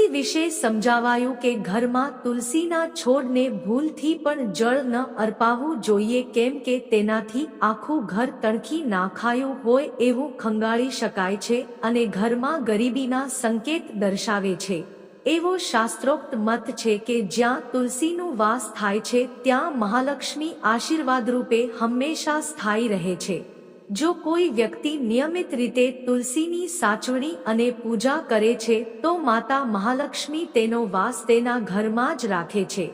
તુલસી વિશે સમજાવાયું કે ઘરમાં તુલસીના છોડને ભૂલથી પણ જળ ન અર્પાવવું જોઈએ કેમ કે તેનાથી આખું ઘર તણખી નાખાયું હોય એવું ખંગાળી શકાય છે અને ઘરમાં ગરીબીના સંકેત દર્શાવે છે. એવો શાસ્ત્રોક્ત મત છે કે જ્યાં તુલસીનું વાસ થાય છે, ત્યાં મહાલક્ષ્મી આશીર્વાદ રૂપે હંમેશા સ્થાયી રહે છે. જો કોઈ વ્યક્તિ નિયમિત રીતે તુલસીની સાચવણી અને પૂજા કરે છે, તો માતા મહાલક્ષ્મી તેનો વાસ તેના ઘરમાં જ રાખે છે.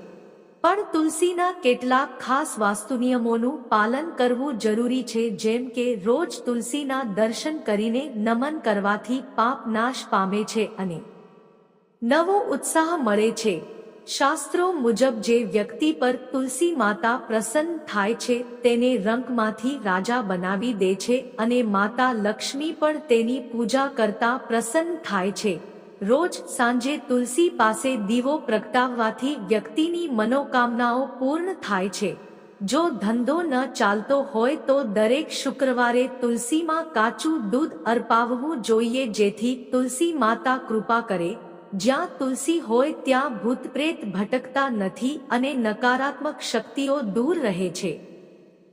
પણ તુલસીના કેટલાક ખાસ વાસ્તુ નિયમોનું પાલન કરવું જરૂરી છે, જેમ કે રોજ તુલસીના દર્શન કરીને નમન કરવાથી પાપ નાશ પામે છે અને નવો ઉત્સાહ મળે છે. શાસ્ત્રો મુજબ જે વ્યક્તિ પર તુલસી માતા પ્રસન્ન થાય છે, તેને રંકમાંથી રાજા બનાવી દે છે અને માતા લક્ષ્મી પણ તેની પૂજા કરતા પ્રસન્ન થાય છે. રોજ સાંજે તુલસી પાસે દીવો પ્રગટાવવાથી વ્યક્તિની મનોકામનાઓ પૂર્ણ થાય છે. જો ધંધો ન ચાલતો હોય તો દરેક શુક્રવારે તુલસીમાં કાચું દૂધ અર્પાવવું જોઈએ જેથી તુલસી માતા કૃપા કરે. જ્યાં તુલસી હોય ત્યાં ભૂત પ્રેત ભટકતા નથી અને નકારાત્મક શક્તિઓ દૂર રહે છે.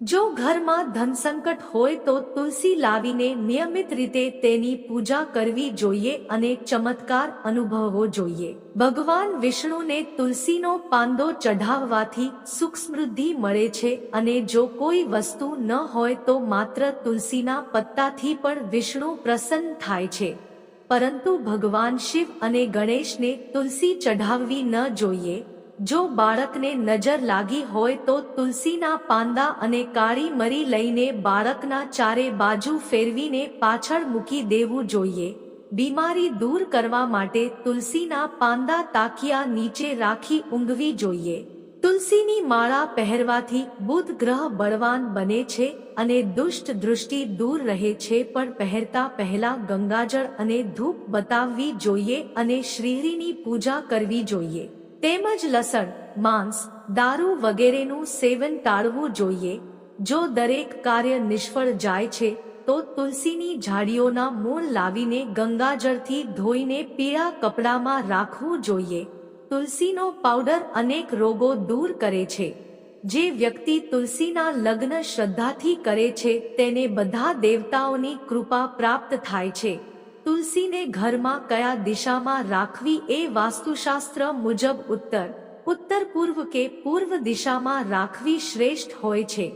જો ઘરમાં ધનસંકટ હોય તો તુલસી લાવીને નિયમિત રીતે તેની પૂજા કરવી જોઈએ અને ચમત્કાર અનુભવવો જોઈએ. ભગવાન વિષ્ણુને તુલસીનો પાંદો ચઢાવવાથી સુખ સમૃદ્ધિ મળે છે અને જો કોઈ વસ્તુ ન હોય તો માત્ર તુલસીના પત્તાથી પણ વિષ્ણુ પ્રસન્ન થાય છે. પરંતુ ભગવાન શિવ અને ગણેશને તુલસી ચઢાવવી ન જોઈએ. જો બાળકને નજર લાગી હોય તો તુલસીના પાંદા અને કાળી મરી લઈને બાળકના ચારે બાજુ ફેરવીને પાછળ મૂકી દેવું જોઈએ. બીમારી દૂર કરવા માટે તુલસીના પાંદા તાકિયા નીચે રાખી ઊંઘવી જોઈએ. તુલસીની માળા પહેરવાથી બુધ ગ્રહ બળવાન બને છે અને દુષ્ટ દૃષ્ટિ દૂર રહે છે પણ પહેરતા પહેલા ગંગાજળ અને ધૂપ બતાવવી જોઈએ અને શ્રીહરીની પૂજા કરવી જોઈએ. તેમજ લસણ, માંસ, દારૂ વગેરેનું સેવન ટાળવું જોઈએ. જો દરેક કાર્ય નિષ્ફળ જાય છે, તો તુલસીની ઝાડીઓના મૂળ લાવીને ગંગાજળથી ધોઈને પીળા કપડામાં રાખવું જોઈએ. તુલસીનો પાવડર અનેક રોગો દૂર કરે છે. જે વ્યક્તિ તુલસીના લગ્ન શ્રદ્ધાથી કરે છે, તેને બધા દેવતાઓની કૃપા પ્રાપ્ત થાય છે. તુલસીને ઘરમાં કયા દિશામાં રાખવી એ વાસ્તુશાસ્ત્ર મુજબ ઉત્તર. ઉત્તર પૂર્વ કે પૂર્વ દિશામાં રાખવી શ્રેષ્ઠ હોય છે.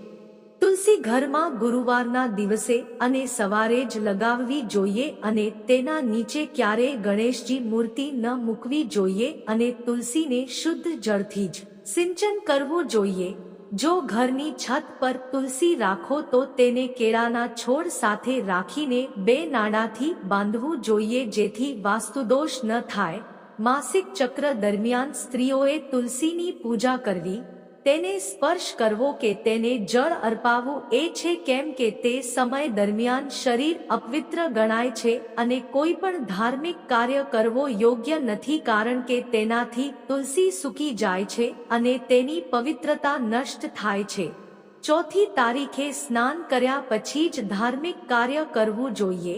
તુલસી ઘરમાં ગુરુવારના દિવસે અને સવારે જ લગાવવી જોઈએ અને તેના નીચે ક્યારેય ગણેશજી મૂર્તિ ન મૂકવી જોઈએ અને તુલસીને શુદ્ધ જળથી જ સિંચન કરવું જોઈએ. જો ઘરની છત પર તુલસી રાખો તો તેને કેળાના છોડ સાથે રાખીને બે નાડાથી બાંધવું જોઈએ જેથી વાસ્તુદોષ ન થાય. માસિક ચક્ર દરમિયાન સ્ત્રીઓએ તુલસીની પૂજા કરવી તેને સ્પર્શ કરવો કે તેને જળ અર્પાવવું એ છે કેમ કે તે સમય દરમિયાન શરીર અપવિત્ર ગણાય છે અને કોઈ પણ ધાર્મિક કાર્ય કરવો યોગ્ય નથી કારણ કે તેનાથી તુલસી સૂકી જાય છે અને તેની પવિત્રતા નષ્ટ થાય છે. ચોથી તારીખે સ્નાન કર્યા પછી જ ધાર્મિક કાર્ય કરવું જોઈએ.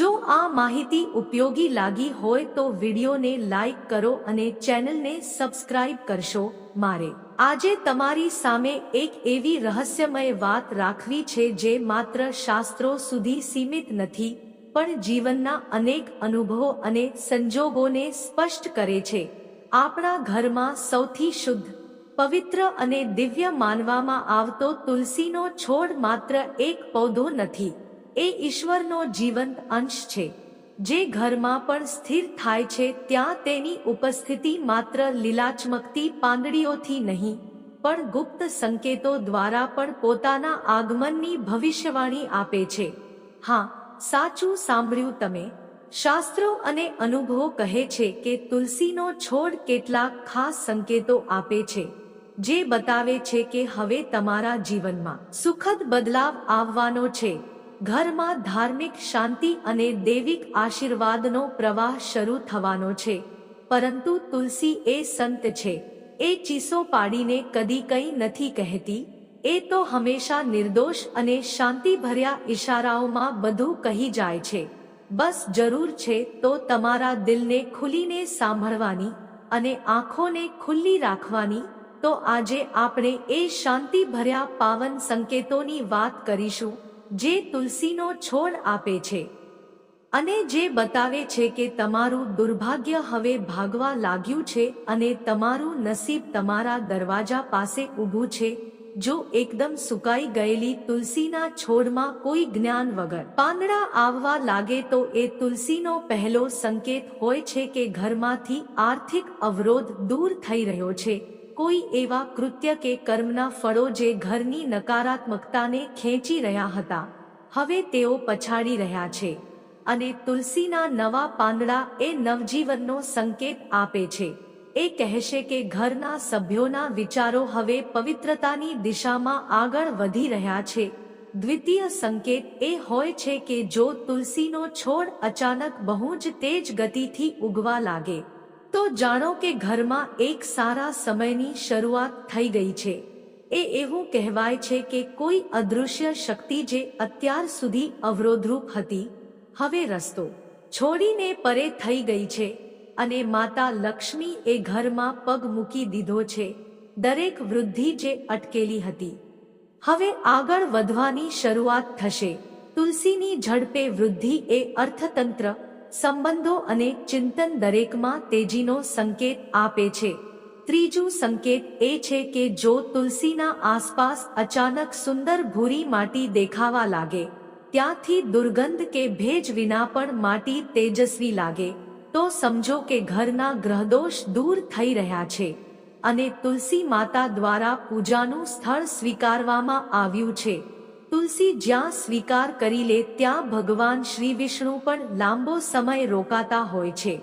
જો આ માહિતી ઉપયોગી લાગી હોય તો વિડીયોને લાઈક કરો અને ચેનલને સબસ્ક્રાઇબ કરશો. મારે આજે તમારી સામે એક એવી રહસ્યમય વાત રાખવી છે જે માત્ર શાસ્ત્રો સુધી સીમિત નથી, પણ જીવનના અનેક અનુભવો અને સંજોગોને સ્પષ્ટ કરે છે. આપણા ઘરમાં સૌથી શુદ્ધ, પવિત્ર અને દિવ્ય માનવામાં આવતો તુલસીનો છોડ માત્ર એક પૌધો નથી, એ ઈશ્વરનો જીવંત અંશ છે. જે ઘરમાં પણ સ્થિર થાય છે, ત્યાં તેની ઉપસ્થિતિ માત્ર લીલાચમકતી પાંદડીઓથી નહીં, પણ ગુપ્ત સંકેતો દ્વારા પણ પોતાના આગમનની ભવિષ્યવાણી આપે છે. હા, સાચું સાંભળ્યું તમે. શાસ્ત્રો અને અનુભવો કહે છે કે તુલસીનો છોડ કેટલાક ખાસ સંકેતો આપે છે, જે બતાવે છે કે હવે તમારા જીવનમાં સુખદ બદલાવ આવવાનો છે. ઘરમાં ધાર્મિક શાંતિ અને દૈવિક આશીર્વાદનો પ્રવાહ શરૂ થવાનો છે. પરંતુ તુલસી એ સંત છે. એ ચીસો પાડીને કદી કંઈ નથી કહેતી. એ તો હંમેશા નિર્દોષ અને શાંતિભર્યા ઈશારાઓમાં બધું કહી જાય છે. બસ જરૂર છે તો તમારા દિલને ખુલીને સાંભળવાની અને આંખોને ખુલ્લી રાખવાની. તો આજે આપણે એ શાંતિ ભર્યા પાવન સંકેતોની વાત કરીશું. જે તુલસીનો છોડ આપે છે. અને જે બતાવે છે કે તમારું દુર્ભાગ્ય હવે ભાગવા લાગ્યું છે અને તમારું નસીબ તમારા દરવાજા પાસે ઊભું છે, જો એકદમ સુકાઈ ગયેલી તુલસીના છોડમાં કોઈ જ્ઞાન વગર પાંદડા આવવા લાગે તો એ તુલસીનો પહેલો સંકેત હોય છે કે ઘરમાંથી આર્થિક અવરોધ દૂર થઈ રહ્યો છે. કોઈ એવા કૃત્ય કે કર્મના ફળો જે ઘરની નકારાત્મકતાને ખેંચી રહ્યા હતા, હવે તેઓ પછાડી રહ્યા છે. અને તુલસીના નવા પાંદડા એ નવજીવનનો સંકેત આપે છે. એ કહેશે કે ઘરના સભ્યોના વિચારો હવે પવિત્રતાની દિશામાં આગળ વધી રહ્યા છે. દ્વિતીય સંકેત એ હોય છે કે જો તુલસીનો છોડ અચાનક બહુ જ તેજ ગતિથી ઉગવા લાગે તો જાણો કે ઘરમાં એક સારા સમયની શરૂઆત થઈ ગઈ છે. એ એવું કહેવાય છે કે કોઈ અદૃશ્ય શક્તિ જે અત્યાર સુધી અવરોધરૂપ હતી, હવે રસ્તો છોડીને પરે થઈ ગઈ છે અને માતા લક્ષ્મી એ ઘરમાં પગ મૂકી દીધો છે, દરેક વૃદ્ધિ જે અટકેલી હતી. હવે આગળ વધવાની શરૂઆત થશે. તુલસીની ઝડપે વૃદ્ધિ એ અર્થતંત્ર સંબંધો અને ચિંતન દરેકમાં તેજીનો સંકેત આપે છે. ત્રીજું સંકેત એ છે કે જો તુલસીના આસપાસ અચાનક સુંદર ભૂરી માટી દેખાવા લાગે, ત્યાંથી દુર્ગંધ કે ભેજ વિના પણ માટી તેજસ્વી લાગે, તો સમજો કે ઘરના ગ્રહદોષ દૂર થઈ રહ્યા છે અને તુલસી માતા દ્વારા પૂજાનું સ્થળ સ્વીકારવામાં આવ્યું છે. તુલસી જ્યાં સ્વીકાર કરી લે ત્યાં ભગવાન શ્રી વિષ્ણુ પણ લાંબો સમય રોકાતા હોય છે.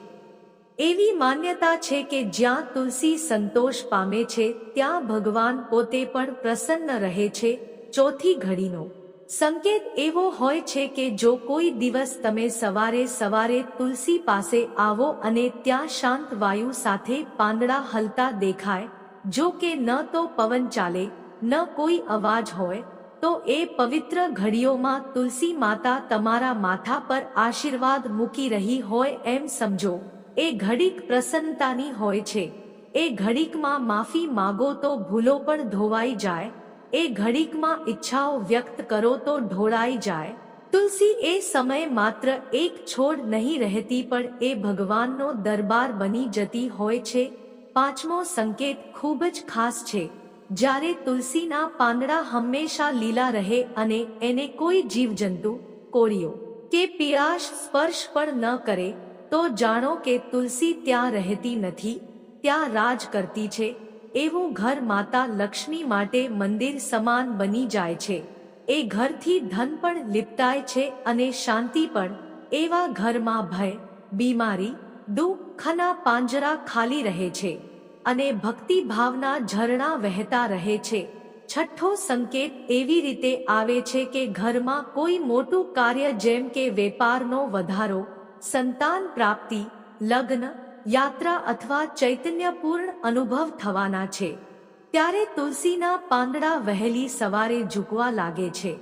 એવી માન્યતા છે કે જ્યાં તુલસી સંતોષ પામે છે, ત્યાં ભગવાન પોતે પણ પ્રસન્ન રહે છે, ચોથી ઘડીનો. સંકેત એવો હોય છે કે જો કોઈ દિવસ તમે સવારે સવારે તુલસી પાસે આવો અને ત્યાં શાંત વાયુ સાથે પાંદડા હલતા દેખાય, જો કે ન તો પવન ચાલે, ન કોઈ અવાજ હોય તો એ પવિત્ર ઘડીઓમાં તુલસી માતા તમારા માથા પર આશીર્વાદ મૂકી રહી હોય એમ સમજો. એ ઘડીક પ્રસન્નતાની હોય છે. એ ઘડીકમાં માફી માગો તો ભૂલો પણ ધોવાઈ જાય. એ ઘડીકમાં ઈચ્છાઓ વ્યક્ત કરો તો ઢોળાઈ જાય. તુલસી એ સમય માત્ર એક છોડ નહીં રહેતી પણ એ ભગવાનનો દરબાર બની જતી હોય છે. પાંચમો સંકેત ખૂબ જ ખાસ છે. જ્યારે તુલસીના પાંદડા હંમેશા લીલા રહે અને એને કોઈ જીવજંતુ, કોળીઓ કે પીળાશ સ્પર્શ પણ ન કરે, તો જાણો કે તુલસી ત્યાં રહેતી નથી, ત્યાં રાજ કરતી છે. એવું ઘર માતા લક્ષ્મી માટે મંદિર સમાન બની જાય છે. એ ઘરથી ધન પણ લિપટાય છે અને શાંતિ પણ. એવા ઘરમાં ભય, બીમારી દુઃખના પાંજરા ખાલી રહે છે. અને ભક્તિ ભાવના ઝરણા વહેતા રહે છે. છઠ્ઠો સંકેત એવી રીતે આવે છે કે ઘરમાં કોઈ મોટું કાર્ય જેમ કે વેપારનો વધારો, સંતાન પ્રાપ્તિ, લગ્ન, યાત્રા અથવા ચૈતન્યપૂર્ણ અનુભવ થવાના છે. ત્યારે તુલસીના પાંદડા વહેલી સવારે ઝૂકવા લાગે છે.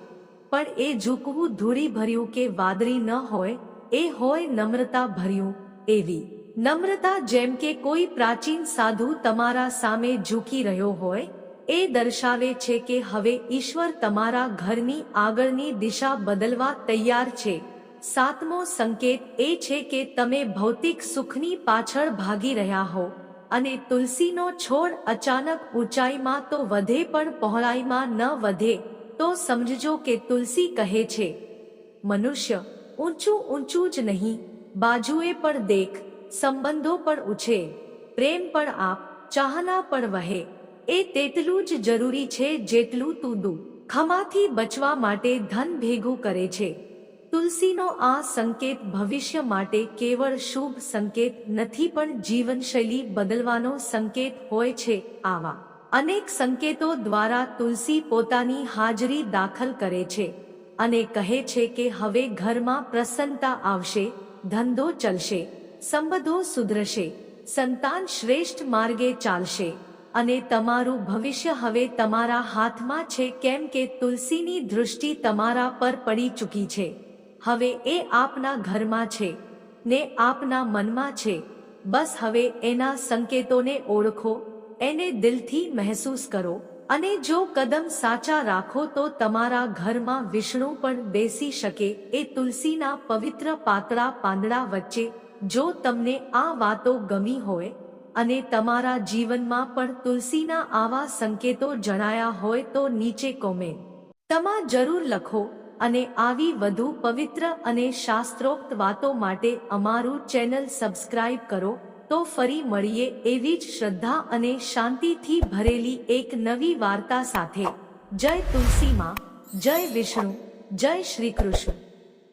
પણ એ ઝૂકવું ધૂળી ભર્યું કે વાદળી ન હોય, એ હોય નમ્રતા ભર્યું એવી. નમ્રતા જેમ કે કોઈ પ્રાચીન સાધુ તમારા સામે ઝૂકી રહ્યો હોય, એ દર્શાવે છે કે હવે ઈશ્વર તમારા ઘરની આગળની દિશા બદલવા તૈયાર છે. સાતમો સંકેત એ છે કે તમે ભૌતિક સુખની પાછળ ભાગી રહ્યા હો, અને તુલસીનો છોડ અચાનક ઊંચાઈમાં તો વધે પણ પહોળાઈમાં ન વધે, તો સમજજો કે તુલસી કહે છે, મનુષ્ય, ઊંચું ઊંચું જ નહીં, બાજુએ પણ દેખ. સંબંધો પણ ઉછે, પ્રેમ પણ આપ, ચાહના પણ વહે. એ તેટલું જ જરૂરી છે જેટલું તું દુ, ખમાથી બચવા માટે ધન ભેગું કરે છે. તુલસીનો આ સંકેત ભવિષ્ય માટે કેવળ શુભ સંકેત નથી પણ જીવનશૈલી બદલવાનો સંકેત હોય છે આવા. અનેક સંકેતો દ્વારા તુલસી પોતાની હાજરી દાખલ કરે છે અને કહે છે કે હવે ઘરમાં પ્રસન્નતા આવશે, ધંધો ચલશે. સંબંધો સુધરશે. સંતાન શ્રેષ્ઠ માર્ગે ચાલશે. અને તમારું ભવિષ્ય હવે તમારા હાથમાં છે કેમ કે તુલસીની દૃષ્ટિ તમારા પર પડી ચૂકી છે. હવે એ આપના ઘરમાં છે. ને આપના મનમાં છે. બસ હવે એના સંકેતોને ઓળખો. એને દિલથી મહેસૂસ કરો. અને જો કદમ સાચા રાખો તો તમારા ઘરમાં વિષ્ણુ પણ બેસી શકે. એ તુલસીના પવિત્ર પાતળા પાંદડા વચ્ચે જો તમને આ વાતો ગમી હોય અને તમારા જીવનમાં પણ તુલસીના આવા સંકેતો જણાયા હોય તો નીચે કોમેન્ટ તમા જરૂર લખો અને આવી વધુ પવિત્ર અને શાસ્ત્રોક્ત વાતો માટે અમારું ચેનલ સબસ્ક્રાઇબ કરો. તો ફરી મળીએ એવી જ શ્રદ્ધા અને શાંતિથી ભરેલી એક નવી વાર્તા સાથે. જય તુલસીમાં, જય વિષ્ણુ, જય શ્રી કૃષ્ણ.